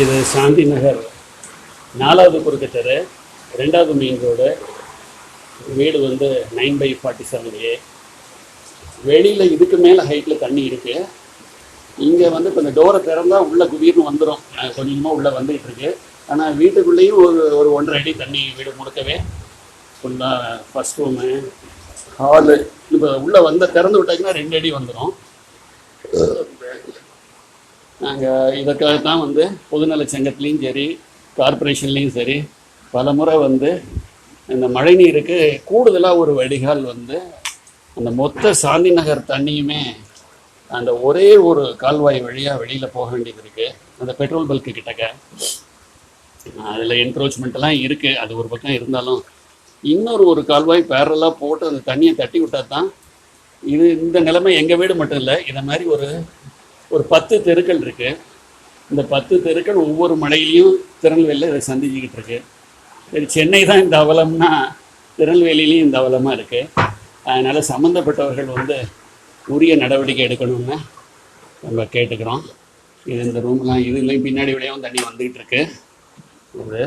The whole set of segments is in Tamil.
இது சாந்தி நகர். நாலாவது குறுக்கு தெரு ரெண்டாவது மெயின் ரோடு வீடு வந்து nine by forty seven A வெளியில் இதுக்கு மேலே ஹைட்டில் தண்ணி இருக்குது இங்கே வந்து இப்போ இந்த டோரை திறந்தா உள்ளே குபீர்னு வந்துடும் கொஞ்சமாக உள்ளே வந்துகிட்டு இருக்கு. ஆனால் வீட்டுக்குள்ளேயும் ஒரு ஒரு ஒன்றரை அடி தண்ணி வீடு முழுக்கவே ஃபுல்லாக ஃபஸ்ட் ரூமு ஹாலு இப்போ உள்ளே வந்த திறந்து விட்டாங்கன்னா ரெண்டு அடி வந்துடும் நாங்கள் இதற்காக தான் வந்து பொதுநல சங்கத்துலேயும் சரி கார்பரேஷன்லேயும் சரி பல முறை வந்து இந்த மழைநீருக்கு கூடுதலாக ஒரு வடிகால் வந்து அந்த மொத்த சாந்தி நகர் தண்ணியுமே அந்த ஒரே ஒரு கால்வாய் வழியாக வெளியில் போக வேண்டியது இருக்குது அந்த பெட்ரோல் பல்க்கு கிட்டக்க. அதில் என்க்ரோச்மெண்ட்லாம் இருக்குது அது ஒரு பக்கம் இருந்தாலும் இன்னொரு ஒரு கால்வாய் பேரலாக போட்டு அந்த தண்ணியை தட்டி விட்டால் தான் இது இந்த நிலைமை எங்கள் வீடு மட்டும் இல்லை இதை மாதிரி ஒரு ஒரு பத்து தெருக்கள் இருக்கு. இந்த பத்து தெருக்கள் ஒவ்வொரு மலையிலையும் திருநெல்வேலியில் இதை சந்திச்சுக்கிட்டு இருக்கு. சரி சென்னை தான் இந்த அவலம்னா திருநெல்வேலியிலையும் இந்த அவலமாக இருக்கு. அதனால் சம்மந்தப்பட்டவர்கள் வந்து உரிய நடவடிக்கை எடுக்கணும்னு நம்ம கேட்டுக்கிறோம். இது இந்த ரூம்லாம் இதுலேயும் பின்னாடி விடையும் தண்ணி வந்துக்கிட்டு இருக்கு. இது.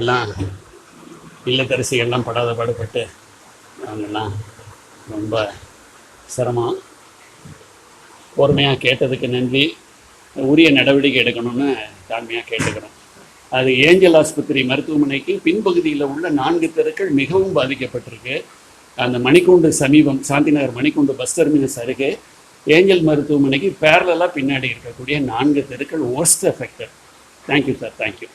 எல்லாம் இல்லத்தரசிகள்லாம் படாத பாடுபட்டு அவங்கெல்லாம் ரொம்ப சிரமம். பொறுமையாக கேட்டதுக்கு நன்றி. உரிய நடவடிக்கை எடுக்கணும்னு தாழ்மையாக கேட்டுக்கிறோம். அது ஏஞ்சல் ஆஸ்பத்திரி மருத்துவமனைக்கு பின்பகுதியில் உள்ள நான்கு தெருக்கள் மிகவும் பாதிக்கப்பட்டிருக்கு. அந்த மணிக்கூண்டு சமீபம் சாந்திநகர் மணிக்கூண்டு பஸ் டெர்மினஸ் அருகே ஏஞ்சல் மருத்துவமனைக்கு பேரலாக பின்னாடி இருக்கக்கூடிய நான்கு தெருக்கள் worst affected thank you sir thank you